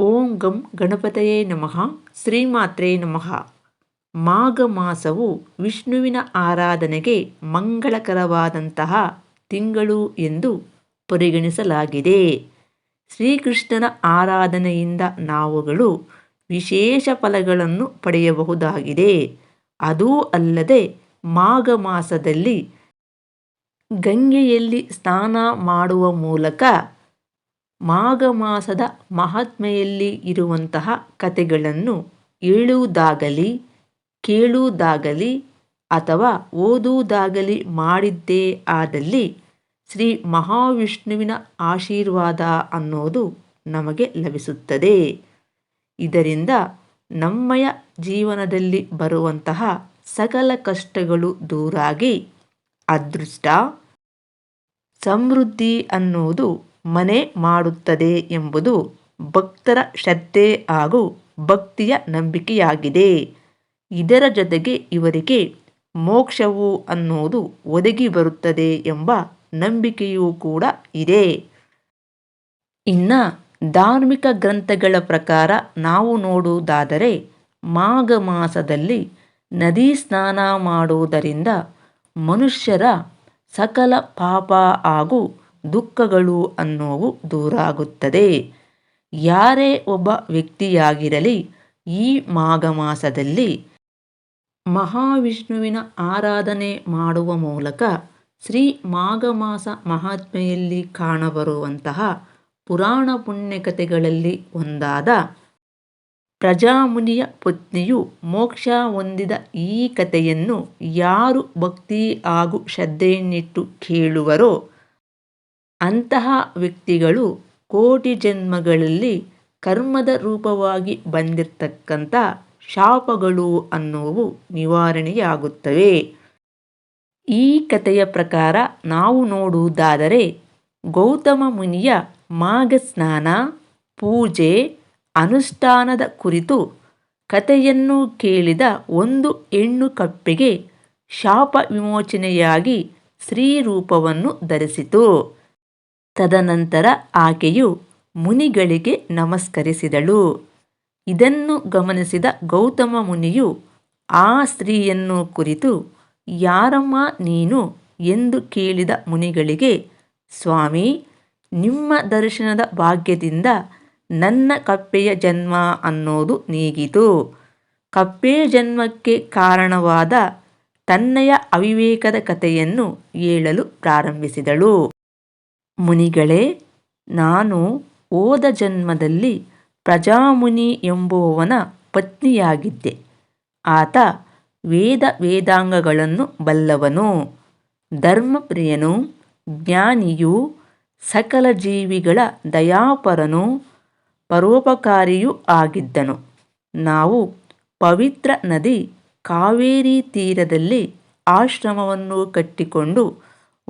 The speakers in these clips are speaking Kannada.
ಓಂ ಗಂ ಗಣಪತಯೇ ನಮಃ, ಶ್ರೀಮಾತ್ರೇ ನಮಃ. ಮಾಘ ಮಾಸವು ವಿಷ್ಣುವಿನ ಆರಾಧನೆಗೆ ಮಂಗಳಕರವಾದಂತಹ ತಿಂಗಳು ಎಂದು ಪರಿಗಣಿಸಲಾಗಿದೆ. ಶ್ರೀಕೃಷ್ಣನ ಆರಾಧನೆಯಿಂದ ನಾವುಗಳು ವಿಶೇಷ ಫಲಗಳನ್ನು ಪಡೆಯಬಹುದಾಗಿದೆ. ಅದೂ ಅಲ್ಲದೆ ಮಾಘ ಮಾಸದಲ್ಲಿ ಗಂಗೆಯಲ್ಲಿ ಸ್ನಾನ ಮಾಡುವ ಮೂಲಕ ಮಾಘ ಮಾಸದ ಮಹಾತ್ಮೆಯಲ್ಲಿ ಇರುವಂತಹ ಕಥೆಗಳನ್ನು ಹೇಳುವುದಾಗಲಿ, ಕೇಳುವುದಾಗಲಿ ಅಥವಾ ಓದುವುದಾಗಲಿ ಮಾಡಿದ್ದೇ ಆದಲ್ಲಿ ಶ್ರೀ ಮಹಾವಿಷ್ಣುವಿನ ಆಶೀರ್ವಾದ ಅನ್ನೋದು ನಮಗೆ ಲಭಿಸುತ್ತದೆ. ಇದರಿಂದ ನಮ್ಮಯ ಜೀವನದಲ್ಲಿ ಬರುವಂತಹ ಸಕಲ ಕಷ್ಟಗಳು ದೂರಾಗಿ, ಅದೃಷ್ಟ, ಸಮೃದ್ಧಿ ಅನ್ನುವುದು ಮನೆ ಮಾಡುತ್ತದೆ ಎಂಬುದು ಭಕ್ತರ ಶ್ರದ್ಧೆ ಹಾಗೂ ಭಕ್ತಿಯ ನಂಬಿಕೆಯಾಗಿದೆ. ಇದರ ಜೊತೆಗೆ ಇವರಿಗೆ ಮೋಕ್ಷವು ಅನ್ನುವುದು ಒದಗಿ ಬರುತ್ತದೆ ಎಂಬ ನಂಬಿಕೆಯೂ ಕೂಡ ಇದೆ. ಇನ್ನು ಧಾರ್ಮಿಕ ಗ್ರಂಥಗಳ ಪ್ರಕಾರ ನಾವು ನೋಡುವುದಾದರೆ ಮಾಘ ಮಾಸದಲ್ಲಿ ನದಿ ಸ್ನಾನ ಮಾಡುವುದರಿಂದ ಮನುಷ್ಯರ ಸಕಲ ಪಾಪ ಹಾಗೂ ದುಃಖಗಳು ಅನ್ನೋವು ದೂರಾಗುತ್ತದೆ. ಯಾರೇ ಒಬ್ಬ ವ್ಯಕ್ತಿಯಾಗಿರಲಿ, ಈ ಮಾಘ ಮಾಸದಲ್ಲಿ ಮಹಾವಿಷ್ಣುವಿನ ಆರಾಧನೆ ಮಾಡುವ ಮೂಲಕ ಶ್ರೀ ಮಾಘಮಾಸ ಮಹಾತ್ಮೆಯಲ್ಲಿ ಕಾಣಬರುವಂತಹ ಪುರಾಣ ಪುಣ್ಯಕಥೆಗಳಲ್ಲಿ ಒಂದಾದ ಪ್ರಜಾಮುನಿಯ ಪತ್ನಿಯು ಮೋಕ್ಷ ಹೊಂದಿದ ಈ ಕಥೆಯನ್ನು ಯಾರು ಭಕ್ತಿ ಹಾಗೂ ಶ್ರದ್ಧೆಯನ್ನಿಟ್ಟು ಕೇಳುವರೋ ಅಂತಹ ವ್ಯಕ್ತಿಗಳು ಕೋಟಿ ಜನ್ಮಗಳಲ್ಲಿ ಕರ್ಮದ ರೂಪವಾಗಿ ಬಂದಿರತಕ್ಕಂಥ ಶಾಪಗಳು ಅನ್ನುವು ನಿವಾರಣೆಯಾಗುತ್ತವೆ. ಈ ಕಥೆಯ ಪ್ರಕಾರ ನಾವು ನೋಡುವುದಾದರೆ ಗೌತಮ ಮುನಿಯ ಮಾಘಸ್ನಾನ ಪೂಜೆ, ಅನುಷ್ಠಾನದ ಕುರಿತು ಕಥೆಯನ್ನು ಕೇಳಿದ ಒಂದು ಹೆಣ್ಣು ಕಪ್ಪೆಗೆ ಶಾಪ ವಿಮೋಚನೆಯಾಗಿ ಸ್ತ್ರೀರೂಪವನ್ನು ಧರಿಸಿತು. ತದನಂತರ ಆಕೆಯು ಮುನಿಗಳಿಗೆ ನಮಸ್ಕರಿಸಿದಳು. ಇದನ್ನು ಗಮನಿಸಿದ ಗೌತಮ ಮುನಿಯು, ಆ ಸ್ತ್ರೀಯನ್ನು ಕುರಿತು, ಯಾರಮ್ಮ ನೀನು? ಎಂದು ಕೇಳಿದ ಮುನಿಗಳಿಗೆ, ಸ್ವಾಮಿ, ನಿಮ್ಮ ದರ್ಶನದ ಭಾಗ್ಯದಿಂದ ನನ್ನ ಕಪ್ಪೆಯ ಜನ್ಮ ಅನ್ನೋದು ನೀಗಿತು. ಕಪ್ಪೆಯ ಜನ್ಮಕ್ಕೆ ಕಾರಣವಾದ ತನ್ನಯ ಅವಿವೇಕದ ಕಥೆಯನ್ನು ಹೇಳಲು ಪ್ರಾರಂಭಿಸಿದಳು. ಮುನಿಗಳೇ, ನಾನು ಓದ ಜನ್ಮದಲ್ಲಿ ಪ್ರಜಾಮುನಿ ಎಂಬುವವನ ಪತ್ನಿಯಾಗಿದ್ದೆ. ಆತ ವೇದ ವೇದಾಂಗಗಳನ್ನು ಬಲ್ಲವನು. ಧರ್ಮಪ್ರಿಯನು, ಜ್ಞಾನಿಯೂ, ಸಕಲ ಜೀವಿಗಳ ದಯಾಪರನು, ಪರೋಪಕಾರಿಯೂ ಆಗಿದ್ದನು. ನಾವು ಪವಿತ್ರ ನದಿ ಕಾವೇರಿ ತೀರದಲ್ಲಿ ಆಶ್ರಮವನ್ನು ಕಟ್ಟಿಕೊಂಡು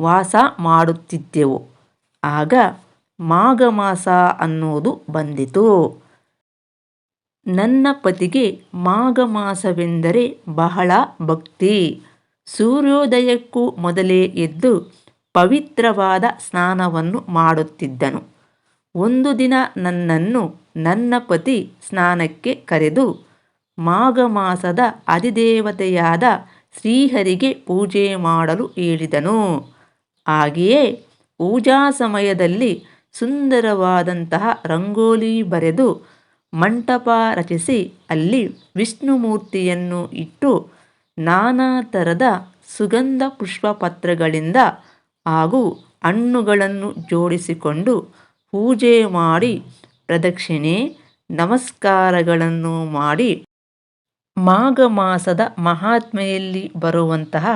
ವಾಸ ಮಾಡುತ್ತಿದ್ದೆವು. ಆಗ ಮಾಘ ಮಾಸ ಅನ್ನೋದು ಬಂದಿತು. ನನ್ನ ಪತಿಗೆ ಮಾಘ ಮಾಸವೆಂದರೆ ಬಹಳ ಭಕ್ತಿ. ಸೂರ್ಯೋದಯಕ್ಕೂ ಮೊದಲೇ ಎದ್ದು ಪವಿತ್ರವಾದ ಸ್ನಾನವನ್ನು ಮಾಡುತ್ತಿದ್ದನು. ಒಂದು ದಿನ ನನ್ನನ್ನು ನನ್ನ ಪತಿ ಸ್ನಾನಕ್ಕೆ ಕರೆದು ಮಾಘ ಮಾಸದ ಅಧಿದೇವತೆಯಾದ ಶ್ರೀಹರಿಗೆ ಪೂಜೆ ಮಾಡಲು ಹೇಳಿದನು. ಹಾಗೆಯೇ ಪೂಜಾ ಸಮಯದಲ್ಲಿ ಸುಂದರವಾದಂತಹ ರಂಗೋಲಿ ಬರೆದು ಮಂಟಪ ರಚಿಸಿ ಅಲ್ಲಿ ವಿಷ್ಣು ಮೂರ್ತಿಯನ್ನು ಇಟ್ಟು ನಾನಾ ಥರದ ಸುಗಂಧ ಪುಷ್ಪಪತ್ರಗಳಿಂದ ಹಾಗೂ ಹಣ್ಣುಗಳನ್ನು ಜೋಡಿಸಿಕೊಂಡು ಪೂಜೆ ಮಾಡಿ ಪ್ರದಕ್ಷಿಣೆ, ನಮಸ್ಕಾರಗಳನ್ನು ಮಾಡಿ ಮಾಘ ಮಾಸದ ಮಹಾತ್ಮೆಯಲ್ಲಿ ಬರುವಂತಹ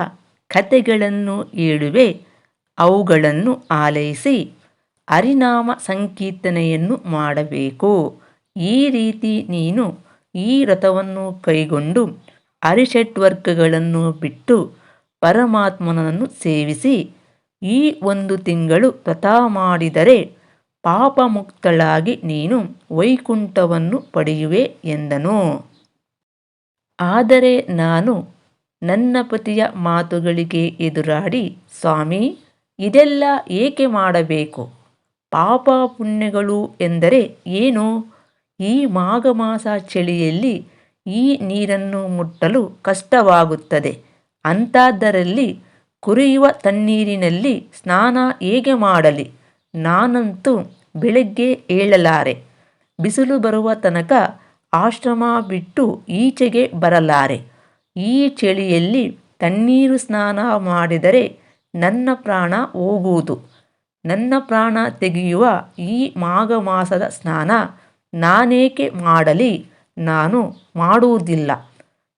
ಕಥೆಗಳನ್ನು ಹೇಳುವೆ. ಅವುಗಳನ್ನು ಆಲೈಸಿ ಹರಿನಾಮ ಸಂಕೀರ್ತನೆಯನ್ನು ಮಾಡಬೇಕು. ಈ ರೀತಿ ನೀನು ಈ ರಥವನ್ನು ಕೈಗೊಂಡು ಅರಿಷಟ್ವರ್ಗಗಳನ್ನು ಬಿಟ್ಟು ಪರಮಾತ್ಮನನ್ನು ಸೇವಿಸಿ ಈ ಒಂದು ತಿಂಗಳು ವ್ರತ ಮಾಡಿದರೆ ಪಾಪಮುಕ್ತಳಾಗಿ ನೀನು ವೈಕುಂಠವನ್ನು ಪಡೆಯುವೆ ಎಂದನು. ಆದರೆ ನಾನು ನನ್ನ ಪತಿಯ ಮಾತುಗಳಿಗೆ ಎದುರಾಡಿ, ಸ್ವಾಮಿ ಇದೆಲ್ಲ ಏಕೆ ಮಾಡಬೇಕು? ಪಾಪ ಪುಣ್ಯಗಳು ಎಂದರೆ ಏನು? ಈ ಮಾಘ ಮಾಸ ಚಳಿಯಲ್ಲಿ ಈ ನೀರನ್ನು ಮುಟ್ಟಲು ಕಷ್ಟವಾಗುತ್ತದೆ. ಅಂಥದ್ದರಲ್ಲಿ ಕುರಿಯುವ ತಣ್ಣೀರಿನಲ್ಲಿ ಸ್ನಾನ ಹೇಗೆ ಮಾಡಲಿ? ನಾನಂತೂ ಬೆಳಗ್ಗೆ ಏಳಲಾರೆ. ಬಿಸಿಲು ಬರುವ ತನಕ ಆಶ್ರಮ ಬಿಟ್ಟು ಈಚೆಗೆ ಬರಲಾರೆ. ಈ ಚಳಿಯಲ್ಲಿ ತಣ್ಣೀರು ಸ್ನಾನ ಮಾಡಿದರೆ ನನ್ನ ಪ್ರಾಣ ಹೋಗುವುದು. ನನ್ನ ಪ್ರಾಣ ತೆಗೆಯುವ ಈ ಮಾಘ ಮಾಸದ ಸ್ನಾನ ನಾನೇಕೆ ಮಾಡಲಿ? ನಾನು ಮಾಡುವುದಿಲ್ಲ.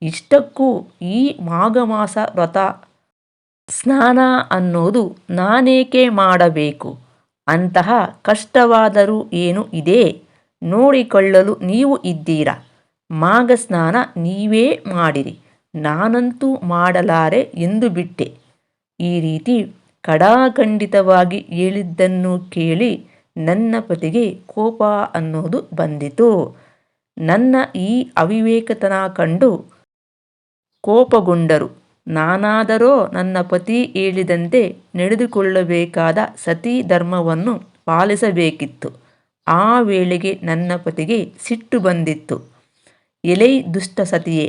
ಇಷ್ಟಕ್ಕೂ ಈ ಮಾಘ ಮಾಸ ವ್ರತ ಸ್ನಾನ ಅನ್ನೋದು ನಾನೇಕೆ ಮಾಡಬೇಕು? ಅಂತಹ ಕಷ್ಟವಾದರೂ ಏನು ಇದೆ? ನೋಡಿಕೊಳ್ಳಲು ನೀವು ಇದ್ದೀರಾ? ಮಾಘ ಸ್ನಾನ ನೀವೇ ಮಾಡಿರಿ. ನಾನಂತೂ ಮಾಡಲಾರೆ ಎಂದು ಬಿಟ್ಟೆ. ಈ ರೀತಿ ಕಡಾಖಂಡಿತವಾಗಿ ಹೇಳಿದ್ದನ್ನು ಕೇಳಿ ನನ್ನ ಪತಿಗೆ ಕೋಪ ಅನ್ನೋದು ಬಂದಿತು. ನನ್ನ ಈ ಅವಿವೇಕತನ ಕಂಡು ಕೋಪಗೊಂಡರು. ನಾನಾದರೋ ನನ್ನ ಪತಿ ಹೇಳಿದಂತೆ ನಡೆದುಕೊಳ್ಳಬೇಕಾದ ಸತಿ ಧರ್ಮವನ್ನು ಪಾಲಿಸಬೇಕಿತ್ತು. ಆ ವೇಳೆಗೆ ನನ್ನ ಪತಿಗೆ ಸಿಟ್ಟು ಬಂದಿತ್ತು. ಎಲೈ ದುಷ್ಟ ಸತಿಯೇ,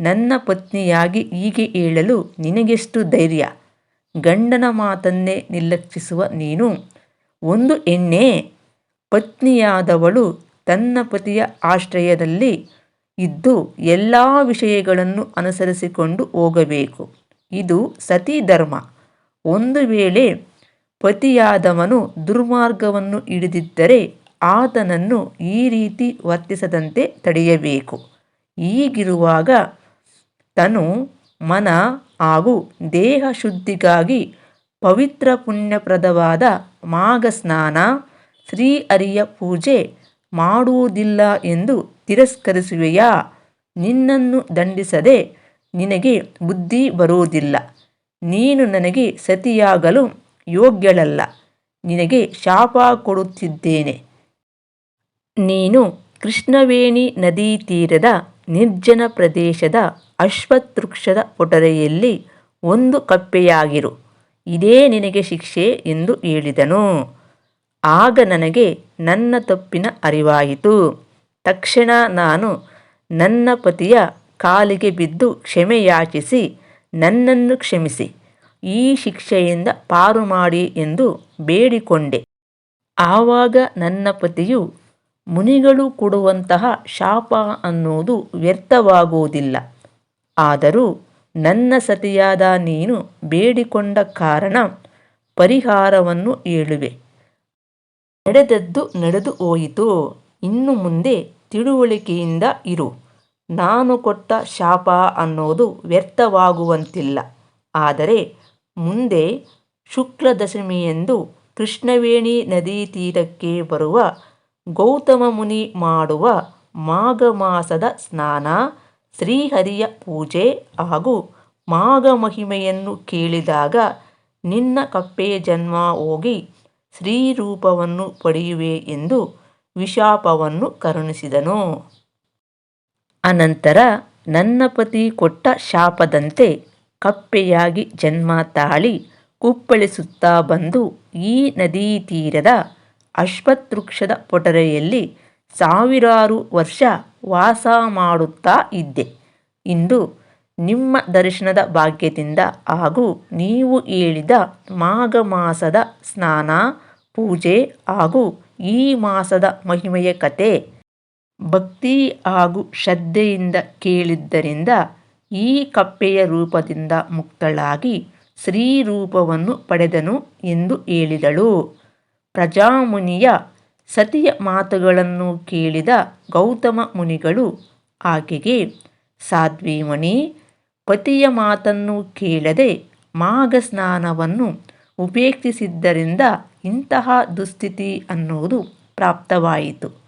ನನ್ನ ಪತ್ನಿಯಾಗಿ ಹೀಗೆ ಹೇಳಲು ನಿನಗೆಷ್ಟು ಧೈರ್ಯ? ಗಂಡನ ಮಾತನ್ನೇ ನಿರ್ಲಕ್ಷಿಸುವ ನೀನು. ಒಂದು ಎಣ್ಣೆ ಪತ್ನಿಯಾದವಳು ತನ್ನ ಪತಿಯ ಆಶ್ರಯದಲ್ಲಿ ಇದ್ದು ಎಲ್ಲ ವಿಷಯಗಳನ್ನು ಅನುಸರಿಸಿಕೊಂಡು ಹೋಗಬೇಕು. ಇದು ಸತಿ ಧರ್ಮ. ಒಂದು ವೇಳೆ ಪತಿಯಾದವನು ದುರ್ಮಾರ್ಗವನ್ನು ಹಿಡಿದಿದ್ದರೆ ಆತನನ್ನು ಈ ರೀತಿ ವರ್ತಿಸದಂತೆ ತಡೆಯಬೇಕು. ಹೀಗಿರುವಾಗ ತನು ಮನ ಹಾಗೂ ದೇಹ ಶುದ್ಧಿಗಾಗಿ ಪವಿತ್ರ ಪುಣ್ಯಪ್ರದವಾದ ಮಾಘ ಸ್ನಾನ ಶ್ರೀಹರಿಯ ಪೂಜೆ ಮಾಡುವುದಿಲ್ಲ ಎಂದು ತಿರಸ್ಕರಿಸುವೆಯಾ? ನಿನ್ನನ್ನು ದಂಡಿಸದೆ ನಿನಗೆ ಬುದ್ಧಿ ಬರುವುದಿಲ್ಲ. ನೀನು ನನಗೆ ಸತಿಯಾಗಲು ಯೋಗ್ಯಳಲ್ಲ. ನಿನಗೆ ಶಾಪ ಕೊಡುತ್ತಿದ್ದೇನೆ. ನೀನು ಕೃಷ್ಣವೇಣಿ ನದಿ ತೀರದ ನಿರ್ಜನ ಪ್ರದೇಶದ ಅಶ್ವತ್ಥವೃಕ್ಷದ ಪೊಟರೆಯಲ್ಲಿ ಒಂದು ಕಪ್ಪೆಯಾಗಿರು. ಇದೇ ನಿನಗೆ ಶಿಕ್ಷೆ ಎಂದು ಹೇಳಿದನು. ಆಗ ನನಗೆ ನನ್ನ ತಪ್ಪಿನ ಅರಿವಾಯಿತು. ತಕ್ಷಣ ನಾನು ನನ್ನ ಪತಿಯ ಕಾಲಿಗೆ ಬಿದ್ದು ಕ್ಷಮೆ ಯಾಚಿಸಿ ನನ್ನನ್ನು ಕ್ಷಮಿಸಿ, ಈ ಶಿಕ್ಷೆಯಿಂದ ಪಾರು ಮಾಡಿ ಎಂದು ಬೇಡಿಕೊಂಡೆ. ಆವಾಗ ನನ್ನ ಪತಿಯು ಮುನಿಗಳು ಕೊಡುವಂತಹ ಶಾಪ ಅನ್ನೋದು ವ್ಯರ್ಥವಾಗುವುದಿಲ್ಲ. ಆದರೂ ನನ್ನ ಸತಿಯಾದ ನೀನು ಬೇಡಿಕೊಂಡ ಕಾರಣ ಪರಿಹಾರವನ್ನು ಹೇಳುವೆ. ನಡೆದದ್ದು ನಡೆದು ಹೋಯಿತು. ಇನ್ನು ಮುಂದೆ ತಿಳುವಳಿಕೆಯಿಂದ ಇರು. ನಾನು ಕೊಟ್ಟ ಶಾಪ ಅನ್ನೋದು ವ್ಯರ್ಥವಾಗುವಂತಿಲ್ಲ. ಆದರೆ ಮುಂದೆ ಶುಕ್ಲದಶಮಿಯೆಂದು ಕೃಷ್ಣವೇಣಿ ನದಿ ತೀರಕ್ಕೆ ಬರುವ ಗೌತಮ ಮುನಿ ಮಾಡುವ ಮಾಘ ಮಾಸದ ಸ್ನಾನ, ಶ್ರೀಹರಿಯ ಪೂಜೆ ಹಾಗೂ ಮಾಘ ಮಹಿಮೆಯನ್ನು ಕೇಳಿದಾಗ ನಿನ್ನ ಕಪ್ಪೆ ಜನ್ಮ ಹೋಗಿ ಶ್ರೀರೂಪವನ್ನು ಪಡೆಯುವೆ ಎಂದು ವಿಶಾಪವನ್ನು ಕರುಣಿಸಿದನು. ಅನಂತರ ನನ್ನ ಪತಿ ಕೊಟ್ಟ ಶಾಪದಂತೆ ಕಪ್ಪೆಯಾಗಿ ಜನ್ಮ ತಾಳಿ ಕುಪ್ಪಳಿಸುತ್ತಾ ಬಂದು ಈ ನದೀ ತೀರದ ಅಶ್ವತ್ಥವೃಕ್ಷದ ಪೊಟರೆಯಲ್ಲಿ ಸಾವಿರಾರು ವರ್ಷ ವಾಸ ಮಾಡುತ್ತಾ ಇದ್ದೆ. ಇಂದು ನಿಮ್ಮ ದರ್ಶನದ ಭಾಗ್ಯದಿಂದ ಹಾಗೂ ನೀವು ಹೇಳಿದ ಮಾಘ ಮಾಸದ ಸ್ನಾನ, ಪೂಜೆ ಹಾಗೂ ಈ ಮಾಸದ ಮಹಿಮೆಯ ಕತೆ ಭಕ್ತಿ ಹಾಗೂ ಶ್ರದ್ಧೆಯಿಂದ ಕೇಳಿದ್ದರಿಂದ ಈ ಕಪ್ಪೆಯ ರೂಪದಿಂದ ಮುಕ್ತಳಾಗಿ ಸ್ತ್ರೀ ರೂಪವನ್ನು ಪಡೆದನು ಎಂದು ಹೇಳಿದಳು. ಪ್ರಜಾಮುನಿಯ ಸತಿಯ ಮಾತುಗಳನ್ನು ಕೇಳಿದ ಗೌತಮ ಮುನಿಗಳು ಆಕೆಗೆ, ಸಾಧ್ವೀಮಣಿ, ಪತಿಯ ಮಾತನ್ನು ಕೇಳದೆ ಮಾಘ ಸ್ನಾನವನ್ನು ಉಪೇಕ್ಷಿಸಿದ್ದರಿಂದ ಇಂತಹ ದುಸ್ಥಿತಿ ಅನ್ನುವುದು ಪ್ರಾಪ್ತವಾಯಿತು.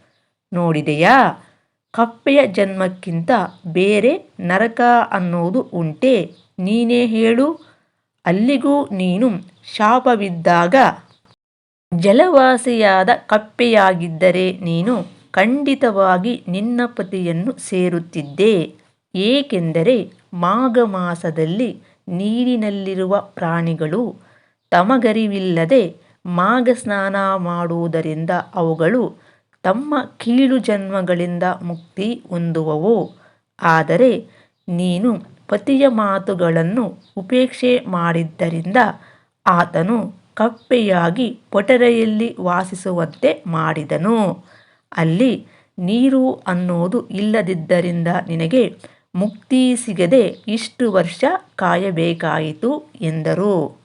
ನೋಡಿದೆಯಾ? ಕಪ್ಪೆಯ ಜನ್ಮಕ್ಕಿಂತ ಬೇರೆ ನರಕ ಅನ್ನೋದು ಉಂಟೆ, ನೀನೇ ಹೇಳು. ಅಲ್ಲಿಗೂ ನೀನು ಶಾಪವಿದ್ದಾಗ ಜಲವಾಸಿಯಾದ ಕಪ್ಪೆಯಾಗಿದ್ದರೆ ನೀನು ಖಂಡಿತವಾಗಿ ನಿನ್ನ ಪತಿಯನ್ನು ಸೇರುತ್ತಿದ್ದೆ. ಏಕೆಂದರೆ ಮಾಘ ಮಾಸದಲ್ಲಿ ನೀರಿನಲ್ಲಿರುವ ಪ್ರಾಣಿಗಳು ತಮಗರಿವಿಲ್ಲದೆ ಮಾಘ ಸ್ನಾನ ಮಾಡುವುದರಿಂದ ಅವುಗಳು ತಮ್ಮ ಕೀಳು ಜನ್ಮಗಳಿಂದ ಮುಕ್ತಿ ಹೊಂದುವವು. ಆದರೆ ನೀನು ಪತಿಯ ಮಾತುಗಳನ್ನು ಉಪೇಕ್ಷೆ ಮಾಡಿದ್ದರಿಂದ ಆತನು ಕಪ್ಪೆಯಾಗಿ ಪೊಟರೆಯಲ್ಲಿ ವಾಸಿಸುವಂತೆ ಮಾಡಿದನು. ಅಲ್ಲಿ ನೀರು ಅನ್ನೋದು ಇಲ್ಲದಿದ್ದರಿಂದ ನಿನಗೆ ಮುಕ್ತಿ ಸಿಗದೆ ಇಷ್ಟು ವರ್ಷ ಕಾಯಬೇಕಾಯಿತು ಎಂದರು.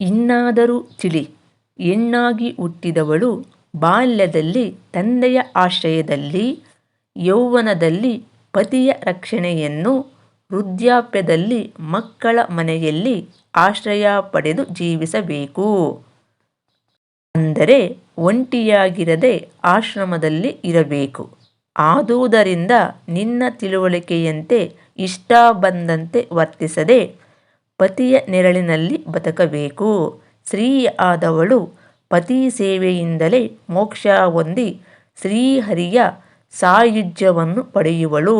ಇನ್ನಾದರೂ ಚಿಳಿ ಹೆಣ್ಣಾಗಿ ಹುಟ್ಟಿದವಳು ಬಾಲ್ಯದಲ್ಲಿ ತಂದೆಯ ಆಶ್ರಯದಲ್ಲಿ, ಯೌವನದಲ್ಲಿ ಪತಿಯ ರಕ್ಷಣೆಯನ್ನು ವೃದ್ಧಾಪ್ಯದಲ್ಲಿ ಮಕ್ಕಳ ಮನೆಯಲ್ಲಿ ಆಶ್ರಯ ಪಡೆದು ಜೀವಿಸಬೇಕು. ಅಂದರೆ ಒಂಟಿಯಾಗಿರದೆ ಆಶ್ರಮದಲ್ಲಿ ಇರಬೇಕು. ಆದುದರಿಂದ ನಿನ್ನ ತಿಳುವಳಿಕೆಯಂತೆ ಇಷ್ಟ ಬಂದಂತೆ ವರ್ತಿಸದೆ ಪತಿಯ ನೆರಳಿನಲ್ಲಿ ಬದುಕಬೇಕು. ಸ್ತ್ರೀ ಆದವಳು ಪತಿ ಸೇವೆಯಿಂದಲೇ ಮೋಕ್ಷ ಹೊಂದಿ ಶ್ರೀಹರಿಯ ಸಾಯುಜ್ಯವನ್ನು ಪಡೆಯುವಳು.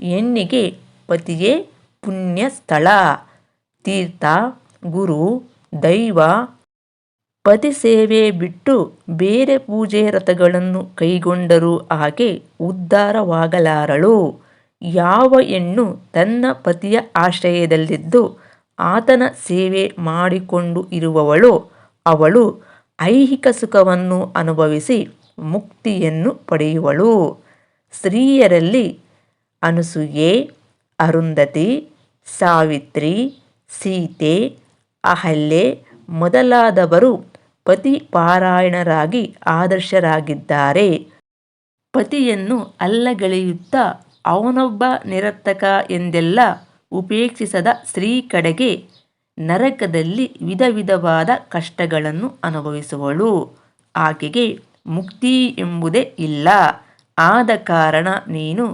ಹೆಣ್ಣಿಗೆ ಪತಿಯೇ ಪುಣ್ಯ ಸ್ಥಳ ತೀರ್ಥ, ಗುರು, ದೈವ. ಪತಿ ಸೇವೆ ಬಿಟ್ಟು ಬೇರೆ ಪೂಜೆ ರಥಗಳನ್ನು ಕೈಗೊಂಡರೂ ಆಕೆ ಉದ್ಧಾರವಾಗಲಾರಳು. ಯಾವ ಹೆಣ್ಣು ತನ್ನ ಪತಿಯ ಆಶ್ರಯದಲ್ಲಿದ್ದು ಆತನ ಸೇವೆ ಮಾಡಿಕೊಂಡು ಇರುವವಳು ಅವಳು ಐಹಿಕ ಸುಖವನ್ನು ಅನುಭವಿಸಿ ಮುಕ್ತಿಯನ್ನು ಪಡೆಯುವಳು. ಸ್ತ್ರೀಯರಲ್ಲಿ ಅನಸೂಯೆ ಅರುಂಧತಿ, ಸಾವಿತ್ರಿ, ಸೀತೆ, ಅಹಲ್ಯೆ ಮೊದಲಾದವರು ಪತಿಪಾರಾಯಣರಾಗಿ ಆದರ್ಶರಾಗಿದ್ದಾರೆ. ಪತಿಯನ್ನು ಅಲ್ಲಗಳೆಯುತ್ತಾ ಅವನೊಬ್ಬ ನಿರರ್ಥಕ ಎಂದೆಲ್ಲ ಉಪೇಕ್ಷಿಸದ ಸ್ತ್ರೀ ಕಡೆಗೆ ನರಕದಲ್ಲಿ ವಿಧ ವಿಧವಾದ ಕಷ್ಟಗಳನ್ನು ಅನುಭವಿಸುವಳು. ಆಕೆಗೆ ಮುಕ್ತಿ ಎಂಬುದೇ ಇಲ್ಲ. ಆದ ಕಾರಣ ನೀನು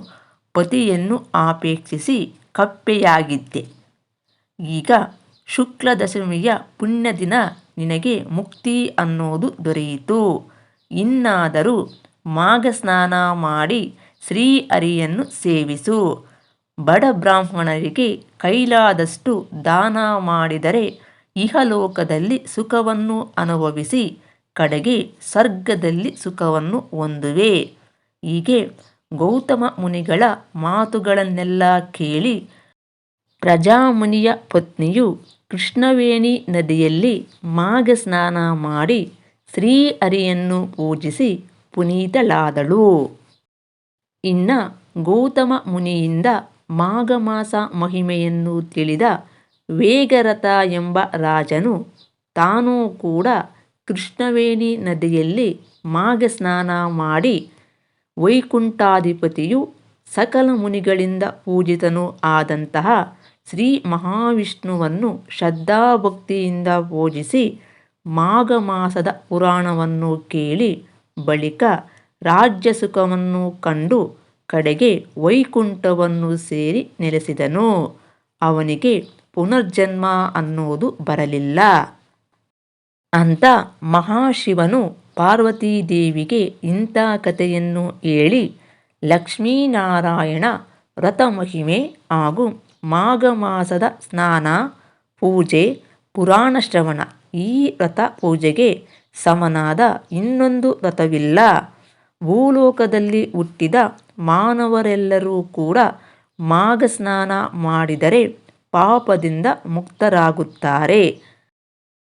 ಪತಿಯನ್ನು ಆಪೇಕ್ಷಿಸಿ ಕಪ್ಪೆಯಾಗಿದ್ದೆ. ಈಗ ಶುಕ್ಲ ದಶಮಿಯ ಪುಣ್ಯದಿನ ನಿನಗೆ ಮುಕ್ತಿ ಅನ್ನೋದು ದೊರೆಯಿತು. ಇನ್ನಾದರೂ ಮಾಘಸ್ನಾನ ಮಾಡಿ ಶ್ರೀ ಅರಿಯನ್ನು ಸೇವಿಸು. ಬಡ ಬ್ರಾಹ್ಮಣರಿಗೆ ಕೈಲಾದಷ್ಟು ದಾನ ಮಾಡಿದರೆ ಇಹಲೋಕದಲ್ಲಿ ಸುಖವನ್ನು ಅನುಭವಿಸಿ, ಕಡೆಗೆ ಸ್ವರ್ಗದಲ್ಲಿ ಸುಖವನ್ನು ಹೊಂದುವೆ. ಹೀಗೆ ಗೌತಮ ಮುನಿಗಳ ಮಾತುಗಳನ್ನೆಲ್ಲ ಕೇಳಿ ಪ್ರಜಾಮುನಿಯ ಪತ್ನಿಯು ಕೃಷ್ಣವೇಣಿ ನದಿಯಲ್ಲಿ ಮಾಘ ಸ್ನಾನ ಮಾಡಿ ಶ್ರೀ ಅರಿಯನ್ನು ಪೂಜಿಸಿ ಪುನೀತಳಾದಳು. ಇನ್ನ ಗೌತಮ ಮುನಿಯಿಂದ ಮಾಘ ಮಾಸ ಮಹಿಮೆಯನ್ನು ತಿಳಿದ ವೇಗರಥ ಎಂಬ ರಾಜನು ತಾನೂ ಕೂಡ ಕೃಷ್ಣವೇಣಿ ನದಿಯಲ್ಲಿ ಮಾಘ ಸ್ನಾನ ಮಾಡಿ ವೈಕುಂಠಾಧಿಪತಿಯು ಸಕಲ ಮುನಿಗಳಿಂದ ಪೂಜಿತನೂ ಆದಂತಹ ಶ್ರೀ ಮಹಾವಿಷ್ಣುವನ್ನು ಶ್ರದ್ಧಾಭಕ್ತಿಯಿಂದ ಪೂಜಿಸಿ ಮಾಘ ಮಾಸದ ಪುರಾಣವನ್ನು ಕೇಳಿ ಬಳಿಕ ರಾಜ್ಯ ಸುಖವನ್ನು ಕಂಡು ಕಡೆಗೆ ವೈಕುಂಠವನ್ನು ಸೇರಿ ನೆಲೆಸಿದನು. ಅವನಿಗೆ ಪುನರ್ಜನ್ಮ ಅನ್ನೋದು ಬರಲಿಲ್ಲ. ಅಂತ ಮಹಾಶಿವನು ಪಾರ್ವತೀದೇವಿಗೆ ಇಂಥ ಕಥೆಯನ್ನು ಹೇಳಿ ಲಕ್ಷ್ಮೀನಾರಾಯಣ ವ್ರತ ಮಹಿಮೆ ಹಾಗೂ ಮಾಘ ಮಾಸದ ಸ್ನಾನ, ಪೂಜೆ, ಪುರಾಣ ಶ್ರವಣ ಈ ವ್ರತ ಪೂಜೆಗೆ ಸಮನಾದ ಇನ್ನೊಂದು ವ್ರತವಿಲ್ಲ ಭೂಲೋಕದಲ್ಲಿ ಹುಟ್ಟಿದ ಮಾನವರೆಲ್ಲರೂ ಕೂಡ ಮಾಘ ಸ್ನಾನ ಮಾಡಿದರೆ ಪಾಪದಿಂದ ಮುಕ್ತರಾಗುತ್ತಾರೆ.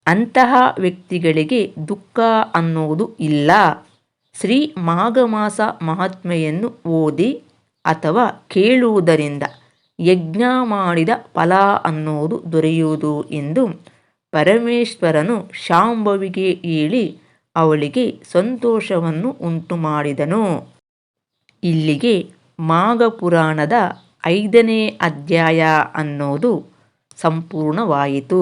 ಅಂತಹ ವ್ಯಕ್ತಿಗಳಿಗೆ ದುಃಖ ಅನ್ನೋದು ಇಲ್ಲ. ಶ್ರೀ ಮಾಘಮಾಸ ಮಹಾತ್ಮೆಯನ್ನು ಓದಿ ಅಥವಾ ಕೇಳುವುದರಿಂದ ಯಜ್ಞ ಮಾಡಿದ ಫಲ ಅನ್ನೋದು ದೊರೆಯುವುದು ಎಂದು ಪರಮೇಶ್ವರನು ಶಾಂಭವಿಗೆ ಹೇಳಿ ಅವಳಿಗೆ ಸಂತೋಷವನ್ನು ಉಂಟು ಮಾಡಿದನು. ಇಲ್ಲಿಗೆ ಮಾಘಪುರಾಣದ ಐದನೇ ಅಧ್ಯಾಯ ಅನ್ನೋದು ಸಂಪೂರ್ಣವಾಯಿತು.